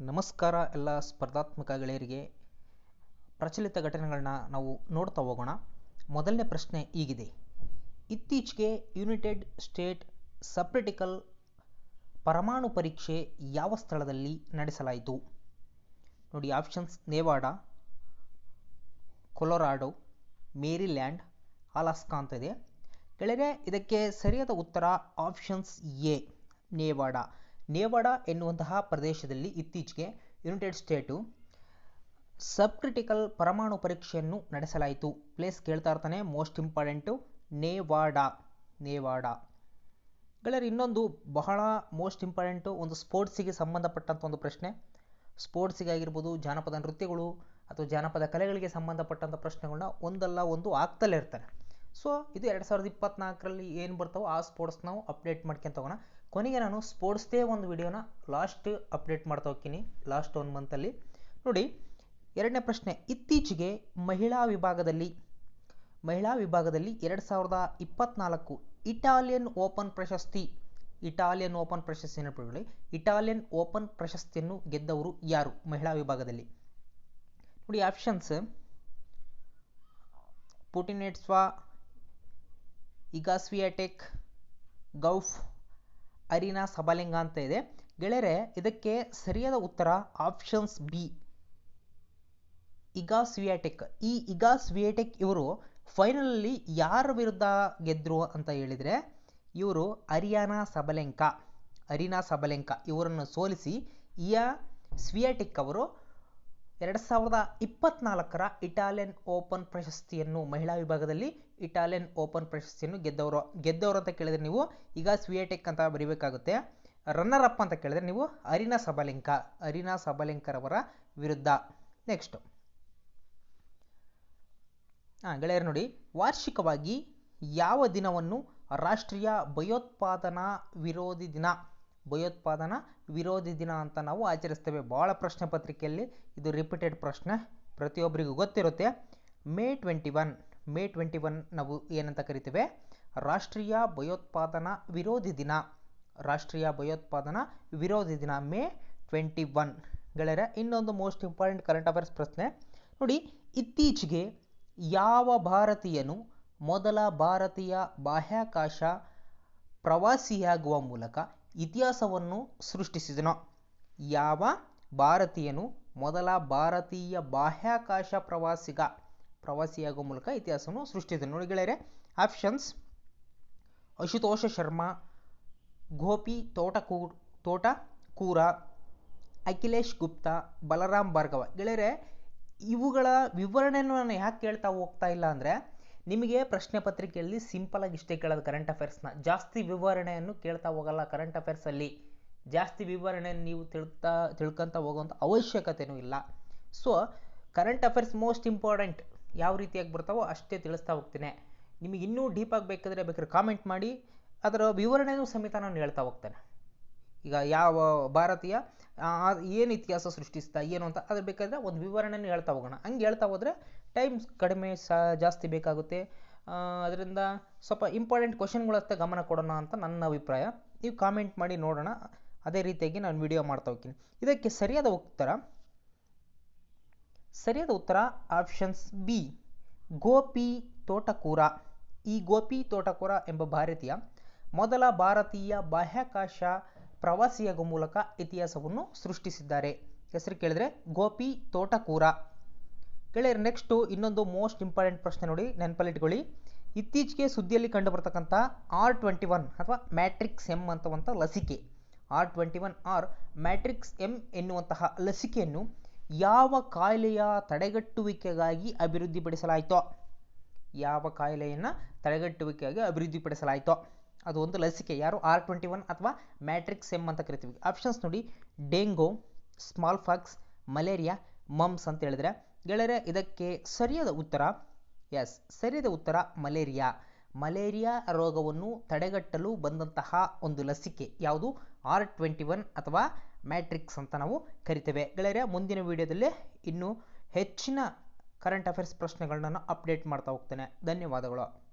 ನಮಸ್ಕಾರ ಎಲ್ಲ ಸ್ಪರ್ಧಾತ್ಮಕ ಗೆಳೆಯರಿಗೆ. ಪ್ರಚಲಿತ ಘಟನೆಗಳನ್ನ ನಾವು ನೋಡ್ತಾ ಹೋಗೋಣ. ಮೊದಲನೇ ಪ್ರಶ್ನೆ ಹೀಗಿದೆ. ಇತ್ತೀಚೆಗೆ ಯುನೈಟೆಡ್ ಸ್ಟೇಟ್ ಸಪ್ರಿಟಿಕಲ್ ಪರಮಾಣು ಪರೀಕ್ಷೆ ಯಾವ ಸ್ಥಳದಲ್ಲಿ ನಡೆಸಲಾಯಿತು? ನೋಡಿ options Nevada, Colorado, Maryland, Alaska ಅಂತ ಇದೆ. ಗೆಳೆಯರೆ, ಇದಕ್ಕೆ ಸರಿಯಾದ ಉತ್ತರ ಆಪ್ಷನ್ಸ್ ಎ, ನೇವಾಡ. ನೇವಾಡ ಎನ್ನುವಂತಹ ಪ್ರದೇಶದಲ್ಲಿ ಇತ್ತೀಚೆಗೆ ಯುನೈಟೆಡ್ ಸ್ಟೇಟು ಸಬ್ಕ್ರಿಟಿಕಲ್ ಪರಮಾಣು ಪರೀಕ್ಷೆಯನ್ನು ನಡೆಸಲಾಯಿತು. ಪ್ಲೇಸ್ ಕೇಳ್ತಾ ಇರ್ತಾನೆ, ಮೋಸ್ಟ್ ಇಂಪಾರ್ಟೆಂಟು ನೇವಾಡಾ ನೇವಾಡಾ. ಗೆಳೆಯರು, ಇನ್ನೊಂದು ಬಹಳ ಮೋಸ್ಟ್ ಇಂಪಾರ್ಟೆಂಟು ಒಂದು ಸ್ಪೋರ್ಟ್ಸಿಗೆ ಸಂಬಂಧಪಟ್ಟಂಥ ಒಂದು ಪ್ರಶ್ನೆ. ಸ್ಪೋರ್ಟ್ಸಿಗೆ ಆಗಿರ್ಬೋದು, ಜಾನಪದ ನೃತ್ಯಗಳು ಅಥವಾ ಜಾನಪದ ಕಲೆಗಳಿಗೆ ಸಂಬಂಧಪಟ್ಟಂಥ ಪ್ರಶ್ನೆಗಳನ್ನ ಒಂದಲ್ಲ ಒಂದು ಆಗ್ತಲೇ ಇರ್ತಾರೆ ಸೊ ಇದು ಎರಡು ಸಾವಿರದ ಇಪ್ಪತ್ನಾಲ್ಕರಲ್ಲಿ ಏನು ಬರ್ತಾವೋ ಆ ಸ್ಪೋರ್ಟ್ಸ್ ನಾವು ಅಪ್ಡೇಟ್ ಮಾಡ್ಕೊಂತ ಹೋಗೋಣ ಕೊನೆಗೆ ನಾನು ಸ್ಪೋರ್ಟ್ಸ್ದೇ ಒಂದು ವಿಡಿಯೋನ ಲಾಸ್ಟ್ ಅಪ್ಡೇಟ್ ಮಾಡ್ತಾ ಹೋಗ್ತೀನಿ ಲಾಸ್ಟ್ ಒನ್ ಮಂತಲ್ಲಿ ನೋಡಿ, ಎರಡನೇ ಪ್ರಶ್ನೆ. ಇತ್ತೀಚೆಗೆ ಮಹಿಳಾ ವಿಭಾಗದಲ್ಲಿ ಮಹಿಳಾ ವಿಭಾಗದಲ್ಲಿ ಎರಡು ಸಾವಿರದ ಇಪ್ಪತ್ನಾಲ್ಕು ಇಟಾಲಿಯನ್ ಓಪನ್ ಪ್ರಶಸ್ತಿ ಇಟಾಲಿಯನ್ ಓಪನ್ ಪ್ರಶಸ್ತಿ ನೆನಪಿಕೊಳ್ಳಿ ಇಟಾಲಿಯನ್ ಓಪನ್ ಪ್ರಶಸ್ತಿಯನ್ನು ಗೆದ್ದವರು ಯಾರು? ಮಹಿಳಾ ವಿಭಾಗದಲ್ಲಿ. ನೋಡಿ options Putintseva Iga Swiatek Gauff, Arina, Sabalenka ಅಂತ ಇದೆ. ಗೆಳೆಯರೆ, ಇದಕ್ಕೆ ಸರಿಯಾದ ಉತ್ತರ ಆಪ್ಷನ್ಸ್ ಬಿ ಇಗಾ ಸ್ವಿಯಾಟೆಕ್ ಈ ಇಗಾ ಸ್ವಿಯಾಟೆಕ್ ಇವರು ಫೈನಲಲ್ಲಿ ಯಾರ ವಿರುದ್ಧ ಗೆದ್ದರು ಅಂತ ಹೇಳಿದರೆ, ಇವರು ಅರಿಯಾನಾ ಸಬಲೆಂಕ ಅರಿನಾ ಸಬಲೆಂಕ ಇವರನ್ನು ಸೋಲಿಸಿ, ಇಯಾ ಸ್ವಿಯಾಟೆಕ್ ಅವರು ಎರಡು ಸಾವಿರದ ಇಪ್ಪತ್ನಾಲ್ಕರ ಇಟಾಲಿಯನ್ ಓಪನ್ ಪ್ರಶಸ್ತಿಯನ್ನು ಮಹಿಳಾ ವಿಭಾಗದಲ್ಲಿ ಇಟಾಲಿಯನ್ ಓಪನ್ ಪ್ರಶಸ್ತಿಯನ್ನು ಗೆದ್ದವರು ಗೆದ್ದವರು ಅಂತ ಕೇಳಿದ್ರೆ ನೀವು ಈಗ ಸ್ವಿಯಟೆಕ್ ಅಂತ ಬರೀಬೇಕಾಗುತ್ತೆ. ರನ್ನರ್ ಅಪ್ ಅಂತ ಕೇಳಿದ್ರೆ ನೀವು ಅರಿನಾ ಸಬಲಿಂಕ, ಅರಿನಾ ಸಬಲಿಂಕರವರ ವಿರುದ್ಧ. ನೆಕ್ಸ್ಟ್. ಹಾಂ, ಗೆಳೆಯರು ನೋಡಿ, ವಾರ್ಷಿಕವಾಗಿ ಯಾವ ದಿನವನ್ನು ರಾಷ್ಟ್ರೀಯ ಭಯೋತ್ಪಾದನಾ ವಿರೋಧಿ ದಿನ ಭಯೋತ್ಪಾದನಾ ವಿರೋಧಿ ದಿನ ಅಂತ ನಾವು ಆಚರಿಸ್ತೇವೆ. ಭಾಳ ಪ್ರಶ್ನೆ ಪತ್ರಿಕೆಯಲ್ಲಿ ಇದು ರಿಪೀಟೆಡ್ ಪ್ರಶ್ನೆ. ಪ್ರತಿಯೊಬ್ಬರಿಗೂ ಗೊತ್ತಿರುತ್ತೆ. May twenty one May twenty one ನಾವು ಏನಂತ ಕರಿತೇವೆ? ರಾಷ್ಟ್ರೀಯ ಭಯೋತ್ಪಾದನಾ ವಿರೋಧಿ ದಿನ. ರಾಷ್ಟ್ರೀಯ ಭಯೋತ್ಪಾದನಾ ವಿರೋಧಿ ದಿನ ಮೇ ಟ್ವೆಂಟಿ ಒನ್ ಗೆಳೆಯರೆ, ಇನ್ನೊಂದು ಮೋಸ್ಟ್ ಇಂಪಾರ್ಟೆಂಟ್ ಕರೆಂಟ್ ಅಫೇರ್ಸ್ ಪ್ರಶ್ನೆ. ನೋಡಿ, ಇತ್ತೀಚೆಗೆ ಯಾವ ಭಾರತೀಯನು ಮೊದಲ ಭಾರತೀಯ ಬಾಹ್ಯಾಕಾಶ ಪ್ರವಾಸಿಯಾಗುವ ಮೂಲಕ ಇತಿಹಾಸವನ್ನು ಸೃಷ್ಟಿಸಿದನು. ಯಾವ ಭಾರತೀಯನು ಮೊದಲ ಭಾರತೀಯ ಬಾಹ್ಯಾಕಾಶ ಪ್ರವಾಸಿಗ, ಪ್ರವಾಸಿಯಾಗುವ ಮೂಲಕ ಇತಿಹಾಸವನ್ನು ಸೃಷ್ಟಿಸಿದನು. ನೋಡಿ ಗೆಳೆಯರೆ, ಆಪ್ಷನ್ಸ್. ಅಶುತೋಷ ಶರ್ಮಾ, ಗೋಪಿ ತೋಟಕೂ ತೋಟಕೂರ ಅಖಿಲೇಶ್ ಗುಪ್ತಾ, ಬಲರಾಮ್ ಭಾರ್ಗವ. ಗೆಳೆಯರೆ, ಇವುಗಳ ವಿವರಣೆಯನ್ನು ನಾನು ಯಾಕೆ ಕೇಳ್ತಾ ಹೋಗ್ತಾ ಇಲ್ಲ ಅಂದರೆ ನಿಮಗೆ ಪ್ರಶ್ನೆ ಪತ್ರಿಕೆಯಲ್ಲಿ ಸಿಂಪಲ್ ಆಗಿ ಇಷ್ಟೇ ಕೇಳೋದು ಕರೆಂಟ್ ಅಫೇರ್ಸ್ನ ಜಾಸ್ತಿ ವಿವರಣೆಯನ್ನು ಕೇಳ್ತಾ ಹೋಗಲ್ಲ ಕರೆಂಟ್ ಅಫೇರ್ಸಲ್ಲಿ ಜಾಸ್ತಿ ವಿವರಣೆಯನ್ನು ನೀವು ತಿಳ್ತಾ, ತಿಳ್ಕೊಂತ ಹೋಗುವಂಥ ಅವಶ್ಯಕತೆಯೂ ಇಲ್ಲ. So current affairs most important ಯಾವ ರೀತಿಯಾಗಿ ಬರ್ತಾವೋ ಅಷ್ಟೇ ತಿಳಿಸ್ತಾ ಹೋಗ್ತೀನಿ. ನಿಮಗೆ ಇನ್ನೂ ಡೀಪ್ ಬೇಕಾದರೆ ಬೇಕಾದ್ರೆ ಕಾಮೆಂಟ್ ಮಾಡಿ. ಅದರ ವಿವರಣೆಯೂ ಸಮೇತ ನಾನು ಹೇಳ್ತಾ ಹೋಗ್ತೇನೆ. ಈಗ ಯಾವ ಭಾರತೀಯ ಏನು ಇತಿಹಾಸ ಸೃಷ್ಟಿಸ್ತಾ, ಏನು ಅಂತ ಅದ್ರ ಬೇಕಾದರೆ ಒಂದು ವಿವರಣೆಯನ್ನು ಹೇಳ್ತಾ ಹೋಗೋಣ. ಹಂಗೆ ಹೇಳ್ತಾ ಹೋದರೆ ಟೈಮ್ ಕಡಿಮೆ ಸಹ ಜಾಸ್ತಿ ಬೇಕಾಗುತ್ತೆ. ಅದರಿಂದ ಸ್ವಲ್ಪ ಇಂಪಾರ್ಟೆಂಟ್ ಕ್ವಶನ್ಗಳತ್ತ ಗಮನ ಕೊಡೋಣ ಅಂತ ನನ್ನ ಅಭಿಪ್ರಾಯ. ನೀವು ಕಾಮೆಂಟ್ ಮಾಡಿ ನೋಡೋಣ. ಅದೇ ರೀತಿಯಾಗಿ ನಾನು ವಿಡಿಯೋ ಮಾಡ್ತಾ ಹೋಗ್ತೀನಿ. ಇದಕ್ಕೆ ಸರಿಯಾದ ಉತ್ತರ ಸರಿಯಾದ ಉತ್ತರ ಆಪ್ಷನ್ಸ್ ಬಿ ಗೋಪಿ ತೋಟಕೂರ. ಈ ಗೋಪಿ ತೋಟಕೂರ ಎಂಬ ಭಾರತೀಯ ಮೊದಲ ಭಾರತೀಯ ಬಾಹ್ಯಾಕಾಶ ಪ್ರವಾಸಿಯಾಗುವ ಮೂಲಕ ಇತಿಹಾಸವನ್ನು ಸೃಷ್ಟಿಸಿದ್ದಾರೆ. ಹೆಸರು ಕೇಳಿದ್ರೆ ಗೋಪಿ ತೋಟಕೂರ. ಗೆಳೆಯರು ನೆಕ್ಸ್ಟು ಇನ್ನೊಂದು ಮೋಸ್ಟ್ ಇಂಪಾರ್ಟೆಂಟ್ ಪ್ರಶ್ನೆ ನೋಡಿ ನೆನಪಲ್ಲಿಟ್ಕೊಳ್ಳಿ ಇತ್ತೀಚೆಗೆ ಸುದ್ದಿಯಲ್ಲಿ ಕಂಡುಬರ್ತಕ್ಕಂಥ ಆರ್ ಟ್ವೆಂಟಿ ಒನ್ ಅಥವಾ ಮ್ಯಾಟ್ರಿಕ್ಸ್ ಎಂ ಅಂತವಂಥ ಲಸಿಕೆ. R twenty one R Matrix M ಎನ್ನುವಂತಹ ಲಸಿಕೆಯನ್ನು ಯಾವ ಕಾಯಿಲೆಯ ತಡೆಗಟ್ಟುವಿಕೆಗಾಗಿ ಅಭಿವೃದ್ಧಿಪಡಿಸಲಾಯಿತೋ? ಯಾವ ಕಾಯಿಲೆಯನ್ನು ತಡೆಗಟ್ಟುವಿಕೆಗಾಗಿ ಅಭಿವೃದ್ಧಿಪಡಿಸಲಾಯಿತೋ? ಅದು ಒಂದು ಲಸಿಕೆ. ಯಾರು? ಆರ್ ಟ್ವೆಂಟಿ ಒನ್ ಅಥವಾ ಮ್ಯಾಟ್ರಿಕ್ಸ್ ಎಂ ಅಂತ ಕರಿತೀವಿ. ಆಪ್ಷನ್ಸ್ ನೋಡಿ. Dengue, smallpox malaria, mumps ಅಂತ ಹೇಳಿದ್ರೆ. ಗೆಳೆಯರೆ, ಇದಕ್ಕೆ ಸರಿಯಾದ ಉತ್ತರ ಎಸ್ ಸರಿಯಾದ ಉತ್ತರ ಮಲೇರಿಯಾ. ಮಲೇರಿಯಾ ರೋಗವನ್ನು ತಡೆಗಟ್ಟಲು ಬಂದಂತಹ ಒಂದು ಲಸಿಕೆ ಯಾವುದು? ಆರ್ ಟ್ವೆಂಟಿ ಒನ್ ಅಥವಾ ಮ್ಯಾಟ್ರಿಕ್ಸ್ ಅಂತ ನಾವು ಕರಿತೇವೆ. ಗೆಳೆಯರೆ, ಮುಂದಿನ ವಿಡಿಯೋದಲ್ಲಿ ಇನ್ನೂ ಹೆಚ್ಚಿನ ಕರೆಂಟ್ ಅಫೇರ್ಸ್ ಪ್ರಶ್ನೆಗಳನ್ನ ಅಪ್ಡೇಟ್ ಮಾಡ್ತಾ ಹೋಗ್ತೇನೆ. ಧನ್ಯವಾದಗಳು.